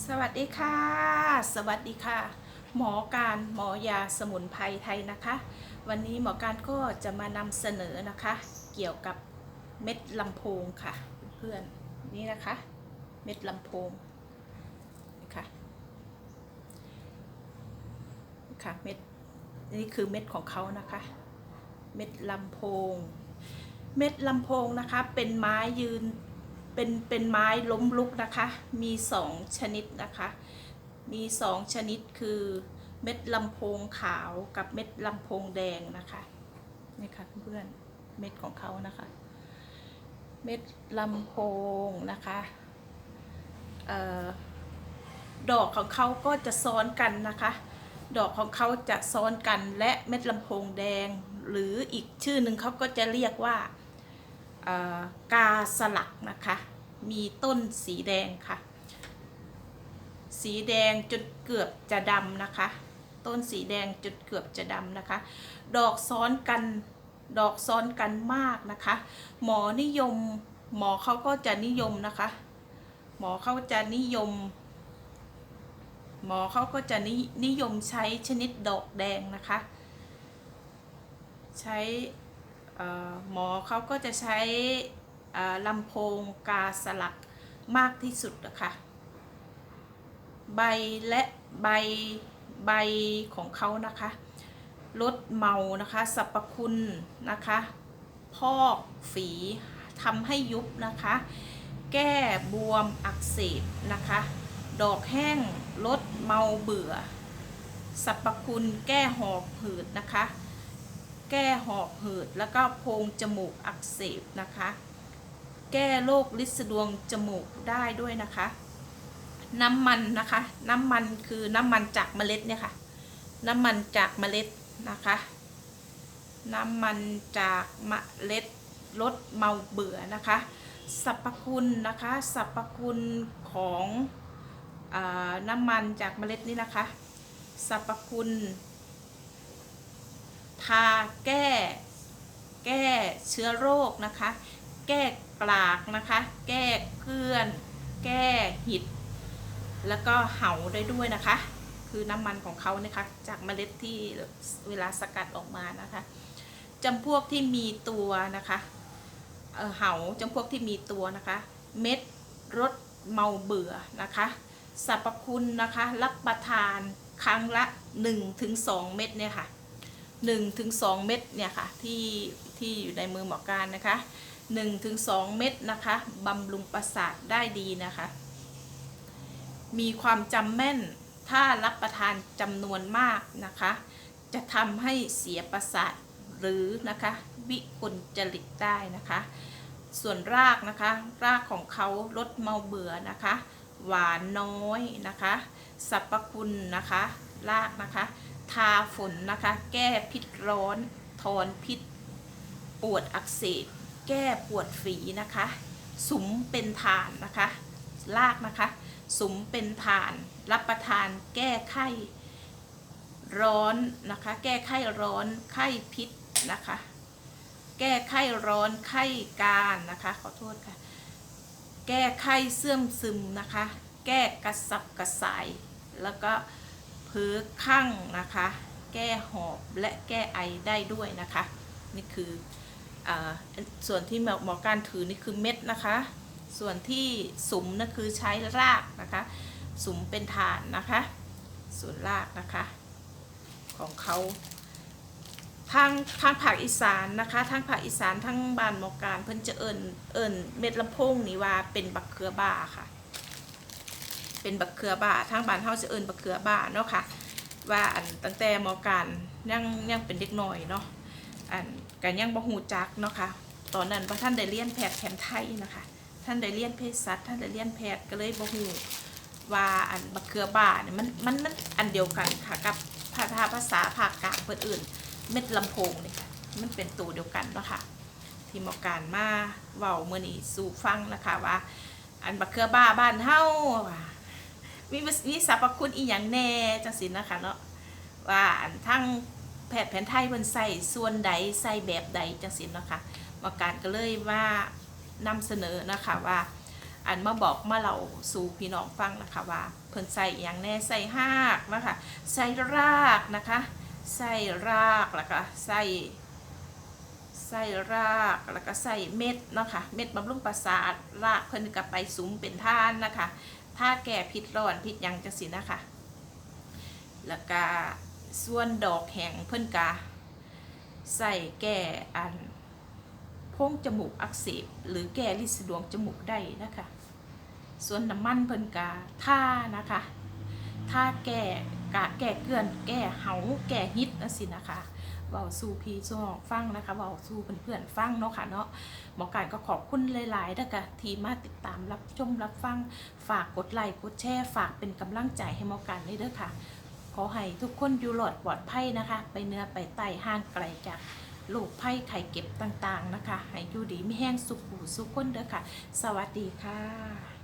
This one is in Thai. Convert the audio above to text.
สวัสดีค่ะ สวัสดีค่ะ หมอการหมอยาสมุนไพรไทยนะคะ วันนี้หมอการก็จะมานำเสนอนะคะ เกี่ยวกับเม็ดลำโพงค่ะ เพื่อนนี่นะคะ เม็ดลำโพงนะคะค่ะเม็ดนี่คือเม็ดของเขานะคะ เม็ดลำโพง เม็ดลำโพงนะคะเป็นไม้ยืน เป็นเป็นไม้ล้มลุกนะคะ มีสองชนิดนะคะ มีสองชนิดคือเม็ดลำโพงขาวกับเม็ดลำโพงแดงนะคะนี่ค่ะเพื่อนเม็ดของเขานะคะ เม็ดลำโพงนะคะออดอกของเขาก็จะซ้อนกันนะคะ ดอกของเขาจะซ้อนกันและเม็ดลำโพงแดง หรืออีกชื่อหนึ่งเขาก็จะเรียกว่า กาสลักนะคะ มีต้นสีแดงค่ะ สีแดงจนเกือบจะดำนะคะ ต้นสีแดงจนเกือบจะดำนะคะ ดอกซ้อนกันดอกซ้อนกันมากนะคะ หมอนิยม หมอเขาก็จะนิยมนะคะ หมอเขาจะนิยม หมอเขาก็จะนินิยมใช้ชนิดดอกแดงนะคะ ใช้ หมอเขาก็จะใช้ลำโพงกาสลักมากที่สุดนะคะใบและใบใบของเขานะคะลดเมานะคะสรรพคุณนะคะพอกฝีทำให้ยุบนะคะ แก้บวมอักเสบนะคะ ดอกแห้งลดเมาเบื่อสรรพคุณแก้หอบหืดนะคะ แก้หอบหืดแล้วก็โพรงจมูกอักเสบนะคะ แก้โรคลิดสะดวงจมูกได้ด้วยนะคะ น้ำมันนะคะ น้ำมันคือน้ำมันจากเมล็ดเนี่ยค่ะ น้ำมันจากเมล็ดนะคะ น้ำมันจากเมล็ดลดเมาเบื่อนะคะสรรพคุณนะคะสรรพคุณของอน้ำมันจากเมล็ดนี่นะคะสรรพคุณ ทาแก้ แก้เชื้อโรคนะคะ แก้กลากนะคะ แก้เกลื่อน แก้หิด แล้วก็เห่าได้ด้วยนะคะ คือน้ำมันของเขานะคะ จากเมล็ดที่เวลาสกัดออกมานะคะจำพวกที่มีตัวนะคะเหาจำพวกที่มีตัวนะคะ เม็ดรสเมาเบื่อนะคะสรรพคุณนะคะ รับประทานครั้งละ 1-2 เม็ดเนี่ยค่ะ 1ถึง2เม็ดเนี่ยค่ะที่ที่อยู่ในมือหมอการนะคะ1ถึง2เม็ดนะคะบำรุงประสาทได้ดีนะคะ มีความจำแม่นถ้ารับประทานจำนวนมากนะคะ จะทำให้เสียประสาทหรือนะคะวิกลจริตได้นะคะ ส่วนรากนะคะ รากของเขาลดเมาเบื่อนะคะ หวานน้อยนะคะสรรพคุณนะคะ รากนะคะ ทาฝนนะคะ แก้พิษร้อนถอนพิษ ปวดอักเสบ แก้ปวดฝีนะคะ สุมเป็นฐานนะคะรากนะคะ สุมเป็นฐาน รับประทาน แก้ไข้ร้อนนะคะ แก้ไข้ร้อนไข้พิษนะคะ แก้ไข้ร้อนไข้การนะคะ ขอโทษค่ะ แก้ไข้เสื่อมซึมนะคะ แก้กระสับกระส่ายแล้วก็ พื้อข้างนะคะ แก้หอบและแก้ไอได้ด้วยนะคะ นี่คืออส่วนที่หมอหมอการถือนี่คือเม็ดนะคะ ส่วนที่สุมนั่นคือใช้รากนะคะ สุมเป็นฐานนะคะ ส่วนรากนะคะ ของเขาทางทางภาคอีสานนะคะทางภาคอีสานทั้งบ้านหมอการเพิ่นจะเอิญเอิญเม็ดลำโพงนี่ว่าเป็นบักเขือบ้าค่ะ เป็นบักเขือบ้าทางบ้านเฮาจะเอิญบักเขือบ้าเนาะค่ะ ว่าอันตั้งแต่มอการยังยังเป็นเด็กน้อยเนาะอันกันยังบ่ฮู้จักเนาะค่ะตอนนั้นพระท่านได้เรียนแพทย์แผนไทยนะคะ ท่านได้เรียนเภสัชท่านได้เรียนแพทย์ก็เลยบ่ฮู้ว่าอันบักเขือบ้าเนี่ยมันมันมันอันเดียวกันค่ะกับภาษาภาษาภาคกลางเพิ่นอื่น เม็ดลำโพงเนี่ยค่ะมันเป็นตัวเดียวกันเนาะค่ะที่หมอการมาเว้ามื้อนี้สู่ฟังนะคะว่า อันบักเขือบ้าบ้านเฮาว่า มีมีสรรพคุณอีหยังแน่จังซี่นะคะเนาะว่าอันทั้งแพทย์แผนไทยเพิ่นใส่ส่วนใดใส่แบบใดจังซี่เนะคะหมอการก็เลยว่านำเสนอนะคะว่า อันมาบอกมาเล่าสู่พี่น้องฟังนะคะว่าเพิ่นใส่อย่างแน่ใส่หากนะคะใส่รากนะคะใส่รากแล้วก็ใส่ใส่รากแล้วก็ใส่เม็ดเนาะค่ะเม็ดบำรุงประสาทรากเพิ่นก็ไปสุมเป็นท่านนะคะ ถ้าแก่พิษร้อนพิษยังจังสินะคะ แล้วก็ส่วนดอกแห้งเพิ่นกาใส่แก่อันพงจมูกอักเสบหรือแก่ลินสะดวงจมูกได้นะคะ ส่วนน้ำมันเพิ่นกาท่านะคะท่าแก่กะแก่เกลื่อนแก่เหาแก่ฮิตนะสินะคะ เบาสู่พี่ซองฟังนะคะเบาสู่เพื่อนๆฟังเนาะค่ะเนาะหมอการก็ขอบคุณหลายๆนะคะที่มาติดตามรับชมรับฟัง ฝากกดไลค์กดแชร์ฝากเป็นกำลังใจให้หมอการด้วยเด้อค่ะ ขอให้ทุกคนอยู่หลอดปลอดภัยนะคะ ไปเนื้อไปไตห่างไกลจากโรคภัยไข้เก็บต่างๆนะคะ ให้อยู่ดีไม่แห้งสุขหูสุขคนเด้อค่ะ สวัสดีค่ะ